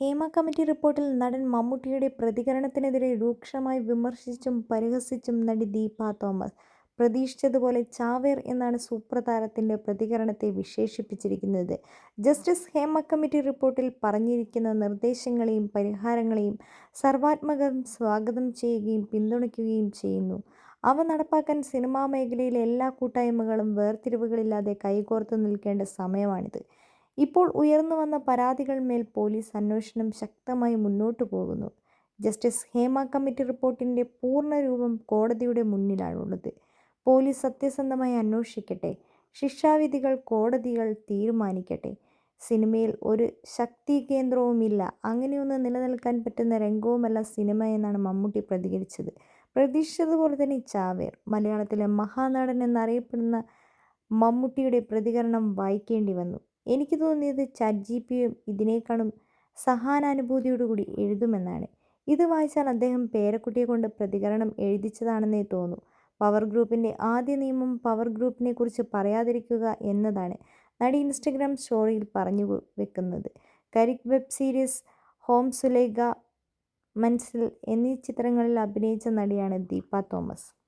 Hema committee റിപ്പോർട്ടിൽ നടൻ മമ്മൂട്ടിയുടെ പ്രതികരണത്തിനെതിരെ രൂക്ഷമായി വിമർശിച്ചും പരിഹസിച്ചും നടി ദീപ തോമസ്. പ്രതീക്ഷിച്ചതുപോലെ ചാവേർ എന്നാണ് സൂപ്രതാരത്തിന്റെ പ്രതികരണത്തെ വിശേഷിപ്പിച്ചിരിക്കുന്നത്. ജസ്റ്റിസ് ഹേമ കമ്മിറ്റി റിപ്പോർട്ടിൽ പറഞ്ഞിരിക്കുന്ന നിർദ്ദേശങ്ങളെയും പരിഹാരങ്ങളെയും സർവാത്മകം സ്വാഗതം ചെയ്യുകയും പിന്തുണയ്ക്കുകയും ചെയ്യുന്നു. അവ നടപ്പാക്കാൻ സിനിമാ മേഖലയിലെ എല്ലാ കൂട്ടായ്മകളും വേർതിരിവുകളില്ലാതെ കൈകോർത്തു നിൽക്കേണ്ട സമയമാണിത്. ഇപ്പോൾ ഉയർന്നു വന്ന പരാതികൾ മേൽ പോലീസ് അന്വേഷണം ശക്തമായി മുന്നോട്ടു പോകുന്നു. ജസ്റ്റിസ് ഹേമ കമ്മിറ്റി റിപ്പോർട്ടിന്റെ പൂർണരൂപം കോടതിയുടെ മുന്നിലാണുള്ളത്. പോലീസ് സത്യസന്ധമായി അന്വേഷിക്കട്ടെ. ശിക്ഷാവിധികൾ കോടതികൾ തീരുമാനിക്കട്ടെ. സിനിമയിൽ ഒരു ശക്തി കേന്ദ്രവുമില്ല അങ്ങനെയൊന്ന് നിലനിൽക്കാൻ പറ്റുന്ന രംഗവുമല്ല സിനിമ എന്നാണ് മമ്മൂട്ടി പ്രതികരിച്ചത്. പ്രതീക്ഷിച്ചതുപോലെ തന്നെ ചാവേർ. മലയാളത്തിലെ മഹാനടൻ എന്നറിയപ്പെടുന്ന മമ്മൂട്ടിയുടെ പ്രതികരണം വായിക്കേണ്ടി വന്നു. എനിക്ക് തോന്നിയത് ചാറ്റ് ജി പിയും ഇതിനേക്കാളും സഹാനുഭൂതിയോടുകൂടി എഴുതുമെന്നാണ്. ഇത് വായിച്ചാൽ അദ്ദേഹം പേരക്കുട്ടിയെ കൊണ്ട് പ്രതികരണം എഴുതിച്ചതാണെന്നേ തോന്നൂ. പവർ ഗ്രൂപ്പിന്റെ ആദ്യ നിയമം പവർ ഗ്രൂപ്പിനെ കുറിച്ച് പറയാതിരിക്കുക എന്നതാണ് നടി ഇൻസ്റ്റഗ്രാം സ്റ്റോറിയിൽ പറഞ്ഞു വെക്കുന്നത് Karikku web series Home Sulaikha, Manzil എന്നീ ചിത്രങ്ങളിൽ അഭിനയിച്ച നടിയാണ് ദീപ തോമസ്.